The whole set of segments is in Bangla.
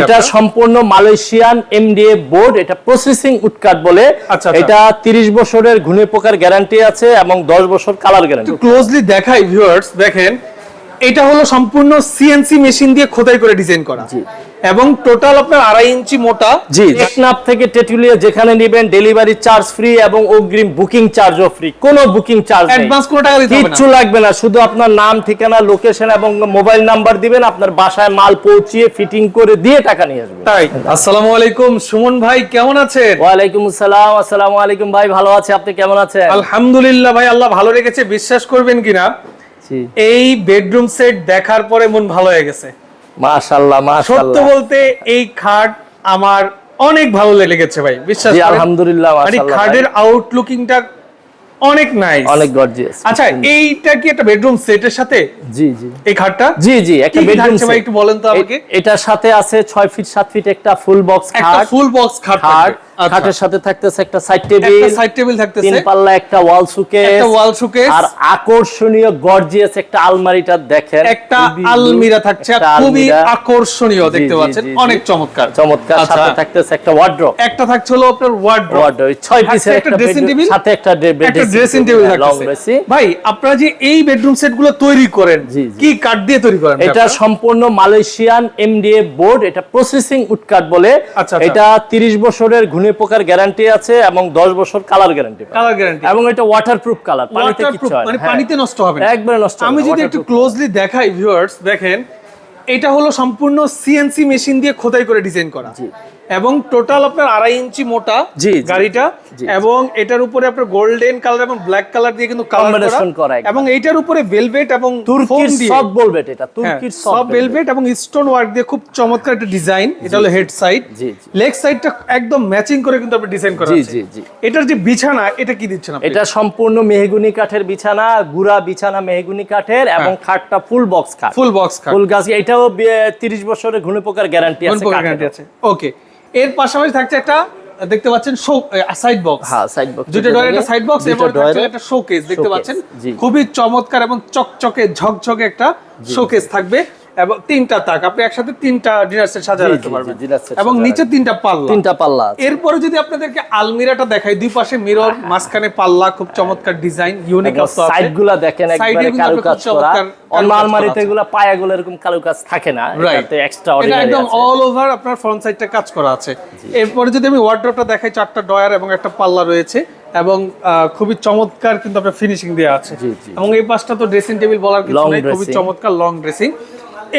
এটা সম্পূর্ণ মালয়েশিয়ান এমডিএ বোর্ড এটা প্রসেসিং উডকাট বলে আচ্ছা, আচ্ছা। এটা 30 বছরের ঘুনে পোকার গ্যারান্টি আছে এবং 10 বছর কালার গ্যারান্টি ক্লোজলি দেখাই ভিউয়ার্স দেখেন এটা হলো সম্পূর্ণ সিএনসি মেশিন দিয়ে খোদাই করে ডিজাইন করা। এবং টোটাল আপনার আড়াই ইঞ্চি মোটা। জি টেকনাফ থেকে টেটুলিয়া যেখানে নেবেন ডেলিভারি চার্জ ফ্রি এবং অগ্রিম বুকিং চার্জও ফ্রি কোনো বুকিং চার্জ অ্যাডভান্স কোনো টাকা দিতে হবে না। কিচ্ছু লাগবে না। শুধু আপনার নাম ঠিকানা লোকেশন এবং মোবাইল নাম্বার দিবেন আপনার বাসায় মাল পৌঁছিয়ে ফিটিং করে দিয়ে টাকা নিয়ে আসবেন। তাই। আসসালামু আলাইকুম সুমন ভাই কেমন আছেন? ওয়ালাইকুম আসসালাম আসসালামু আলাইকুম ভাই ভালো আছে আপনি কেমন আছেন? আলহামদুলিল্লাহ ভাই আল্লাহ ভালো রেখেছে বিশ্বাস করবেন কিনা? জি। এই বেডরুম সেট দেখার পরে মন ভালো হয়ে গেছে। মাশাআল্লাহ সত্য মাশাআল্লাহ বলতে এই খাট আমার অনেক ভালো লেগেছে ভাই বিশ্বাস আলহামদুলিল্লাহ মানে খাটের আউটলুকিংটা অনেক নাইস অনেক গর্জিয়াস আচ্ছা এইটা কি একটা বেডরুম সেটের সাথে? জি জি। এই খাটটা? জি জি একটা বেডরুম সেট ভাই একটু বলেন তো আমাকে। এটার সাথে আছে 6 ফিট 7 ফিট একটা ফুল বক্স একটা ফুল বক্স খাট খাট। খাটের সাথে থাকতেছে একটা সাইড টেবিল একটা সাইড টেবিল থাকতেছে। তিন পাল্লা একটা ওয়াল সুকেস একটা ওয়াল আর আকর্ষণীয় গর্জিয়াস একটা আলমারিটা দেখেন। একটা আলমিরা থাকছে খুবই আকর্ষণীয় দেখতে পাচ্ছেন। অনেক চমৎকার। চমৎকার আচ্ছা। সাথে থাকতেছে একটা ওয়ার্ড্রপ একটা থাকছে হলো আপনার ওয়ার্ড্রপ ওয়ার্ড্রপ পিসের একটা ড্রেসিং টেবিল সাথে একটা একটা ড্রেসিং টেবিল ভাই আপনারা যে এই বেডরুম সেটগুলো তৈরি করেন। কি কাঠ দিয়ে তৈরি করেন এটা সম্পূর্ণ মালয়েশিয়ান এমডিএ বোর্ড এটা প্রসেসিং উডকাট বলে। আচ্ছা, আচ্ছা। এটা 30 বছরের ঘুনে পোকার গ্যারান্টি আছে এবং 10 বছর কালার গ্যারান্টি কালার গ্যারান্টি এবং এটা ওয়াটার প্রুফ কালার পানিতে কিছু হয় মানে হ্যাঁ। পানিতে নষ্ট হবে না। একবারে নষ্ট আমি যদি একটু ক্লোজলি দেখাই ভিউয়ার্স দেখেন এটা হলো সম্পূর্ণ সিএনসি মেশিন দিয়ে খোদাই করে ডিজাইন করা। জি। এবং টোটাল আপনার আড়াই ইঞ্চি মোটা জি। গাড়িটা এবং এটার উপরে আপনার গোল্ডেন কালার এবং ব্ল্যাক কালার দিয়ে কিন্তু Combination করা এবং এইটার উপরে ভেলভেট এবং তুর্কির সফট বলবেট এটা তুর্কির সব ভেলভেট এবং স্টোন ওয়ার্ক দিয়ে খুব চমৎকার একটা ডিজাইন এটা হলো হেড সাইড। লেগ সাইডটা একদম ম্যাচিং করে কিন্তু আপনি ডিজাইন করা জি, আছে। জি, জি। এটার যে বিছানা এটা কি দিচ্ছেন আপনি? এটা সম্পূর্ণ মেহগুনি কাঠের বিছানা গুড়া বিছানা মেহগুনি কাঠের এবং খাটটা ফুল বক্স খাট ফুল বক্স খাট ফুল গাছ এটাও 30 বছরের ঘুনে পোকার গ্যারান্টি আছে গ্যারান্টি আছে। ওকে এর পাশাপাশি থাকছে একটা দেখতে পাচ্ছেন শো সাইড বক্স হ্যাঁ সাইড বক্স দুটো ডয়ের একটা সাইড বক্স এবং একটা শোকেস দেখতে পাচ্ছেন? খুবই চমৎকার এবং চকচকে ঝকঝকে একটা শোকেস থাকবে। এবং তিনটা তাক। আপনি একসাথে তিনটা ডিনার সেট সাজা রাখতে পারবেন। এবং নিচে তিনটা পাল্লা। তিনটা পাল্লা এরপরে যদি আপনাদেরকে আলমিরাটা দেখাই দুই পাশে মিরর মাঝখানে পাল্লা খুব চমৎকার ডিজাইন ইউনিক আছে। সাইড দেখেন একবারে কিন্তু কাজ করা। অন্য আলমারিতে। এগুলা পায়াগুলো এরকম কারু কাজ থাকে না. এটাতে এক্সট্রা অর্ডিনারি একদম অল ওভার আপনার ফ্রন্ট সাইডটা কাজ করা আছে। এরপরে যদি আমি ওয়ার্ড্রপটা দেখাই চারটা ডয়ার এবং একটা পাল্লা রয়েছে এবং খুবই চমৎকার কিন্তু আপনার ফিনিশিং দেওয়া আছে। এবং এই পাশটা তো ড্রেসিং টেবিল বলার কিছু নেই খুবই চমৎকার লং ড্রেসিং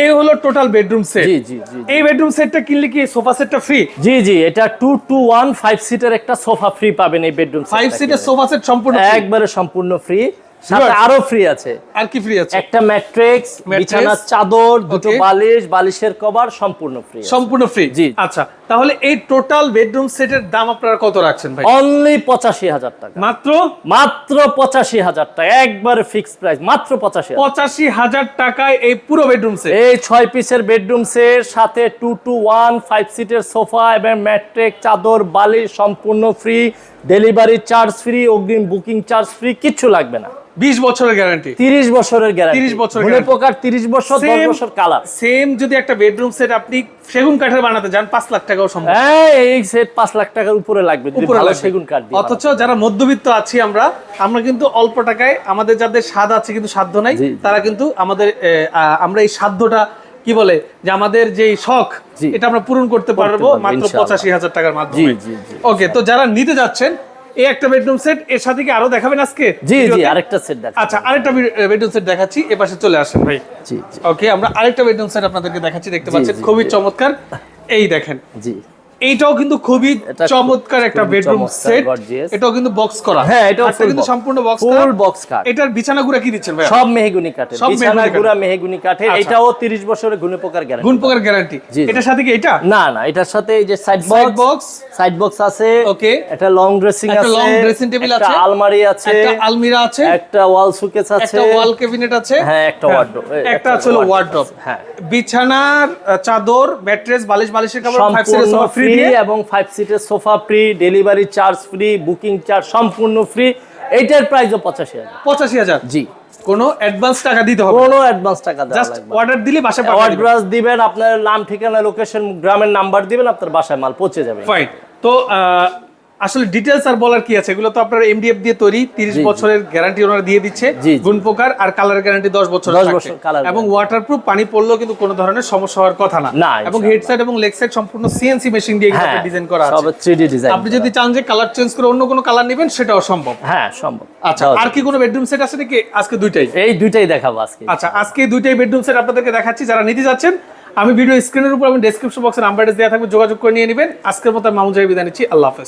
এই হলো টোটাল বেডরুম সেট জি জি জি এই বেডরুম সেটটা কিনলে কি সোফা সেটটা ফ্রি জি জি এটা two two one five seater একটা সোফা ফ্রি পাবেন এই বেডরুম সেট 5 সিটের সোফা সেট সম্পূর্ণ ফ্রি একবারে সম্পূর্ণ ফ্রি সাথে আরও ফ্রি আছে। আর কি ফ্রি আছে? একটা ম্যাট্রিক্স বিছানার চাদর দুটো বালিশ বালিশের কভার সম্পূর্ণ ফ্রি সম্পূর্ণ ফ্রি জি। আচ্ছা তাহলে এই টোটাল বেডরুম সেটের দাম আপনারা কত রাখছেন ভাই? অনলি পঁচাশি হাজার টাকা। মাত্র? মাত্র পঁচাশি হাজার টাকা একবারে ফিক্স প্রাইস মাত্র পঁচাশি পঁচাশি হাজার টাকায় এই পুরো বেডরুম সেট এই ছয় পিসের বেডরুম সেট সাথে টু টু ওয়ান ফাইভ সিটের সোফা এবং ম্যাট্রিক চাদর বালিশ সম্পূর্ণ ফ্রি ডেলিভারি চার্জ ফ্রি অগ্রিম বুকিং চার্জ ফ্রি কিচ্ছু লাগবে না। বিশ বছরের গ্যারান্টি তিরিশ বছরের গ্যারান্টি 30 বছরের ঘুরে guarantee। পোকার তিরিশ বছর দশ Same- বছর কালার সেম যদি একটা বেডরুম সেট আপনি সেগুন কাঠের বানাতে যান পাঁচ লাখ টাকাও সম্ভব। হ্যাঁ এই সেট লাখ টাকার উপরে লাগবে যদি ভালো সেগুন কাঠ দিয়ে অথচ যারা মধ্যবিত্ত আছি আমরা আমরা কিন্তু অল্প টাকায় আমাদের যাদের স্বাদ আছে কিন্তু সাধ্য নাই। তারা কিন্তু আমাদের আমরা এই সাধ্যটা কি বলে যে আমাদের যে শখ এটা আমরা পূরণ করতে পারব মাত্র পঁচাশি হাজার টাকার মাধ্যমে। ওকে তো যারা নিতে যাচ্ছেন এই একটা বেডরুম সেট এর সাথে কি আরও দেখাবেন আজকে? জি জি আরেকটা সেট দেখ আচ্ছা আরেকটা বেডরুম সেট দেখাচ্ছি এ পাশে চলে আসেন ভাই। জি ওকে আমরা আরেকটা বেডরুম সেট আপনাদেরকে দেখাচ্ছি দেখতে পাচ্ছেন খুবই চমৎকার। এই দেখেন। জি। এইটাও কিন্তু খুবই চমৎকার একটা বেডরুম সেট এটাও কিন্তু বক্স করা। হ্যাঁ, এটাও কিন্তু সম্পূর্ণ বক্স ফুল বক্স কাঠ এটার বিছানাগুড়া কি দিচ্ছেন ভাই সব মেহগুনি কাঠের সব বিছানা মেহগনি গুড়া মেহগুনি কাঠের আচ্ছা। এটাও 30 বছরের গুণে পোকার গ্যারান্টি গুণ প্রকার গ্যারান্টি। এটার সাথে কি এটা? না না এটার সাথে এই যে সাইড বক্স সাইড বক্স আছে। ওকে একটা লং ড্রেসিং আছে একটা আছে। long dressing table একটা আছে, আলমারি আছে। একটা আলমিরা আছে। একটা ওয়াল সুকেস আছে। একটা ওয়াল ক্যাবিনেট আছে। হ্যাঁ একটা ওয়ার্ডরোব একটা আছে। ওয়ার্ডরোব হ্যাঁ। বিছানার চাদর ম্যাট্রেস বালিশ বালিশের কাপড় ফাইভ সম্পূর্ণ ফ্রি দিয়ে এবং ফাইভ সিটের sofa free delivery charge free booking charge সম্পূর্ণ ফ্রি এইটার প্রাইসও পঁচাশি হাজার। পঁচাশি হাজার? জি। কোনো অ্যাডভান্স টাকা দিতে হবে কোনো অ্যাডভান্স টাকা দেওয়া জাস্ট অর্ডার দিলে বাসায় পাঠিয়ে দিবেন। দিবেন আপনার নাম ঠিকানা লোকেশন গ্রামের নাম্বার দিবেন আপনার বাসায় মাল পৌঁছে যাবে। ফাইন তো আসলে ডিটেলস আর বলার কি আছে? এগুলো তো আপনার এমডিএফ দিয়ে তৈরি 30 বছরের গ্যারান্টি ওনারা দিয়ে দিচ্ছে। গুণ প্রকার আর কালার গ্যারান্টি 10 বছর 10 বছর colour এবং ওয়াটারপ্রুফ পানি পড়লেও কিন্তু কোনো ধরনের সমস্যা হওয়ার কথা না। এবং ইনশাআল্লাহ। হেড সাইড এবং লেগ সাইড সম্পূর্ণ সিএনসি মেশিন দিয়ে হ্যাঁ ডিজাইন করা সব আছে। 3D ডিজাইন আপনি যদি চান যে কালার চেঞ্জ করে অন্য কোনো কালার নেবেন সেটাও সম্ভব। হ্যাঁ সম্ভব। আচ্ছা আর কি কোনো বেডরুম সেট আছে নাকি আজকে দুইটাই? এই দুইটাই দেখাবো আজকে। আচ্ছা আজকে দুইটাই বেডরুম সেট আপনাদেরকে দেখাচ্ছি। যারা নিতে যাচ্ছেন আমি ভিডিও স্ক্রিনের উপর আমি ডেসক্রিপশন বক্সে নাম্বার দেওয়া থাকবে যোগাযোগ করে নিয়ে নেবেন। আজকের মতো মামুন জাহি বিদায় নিচ্ছি। আল্লাহ হাফেজ।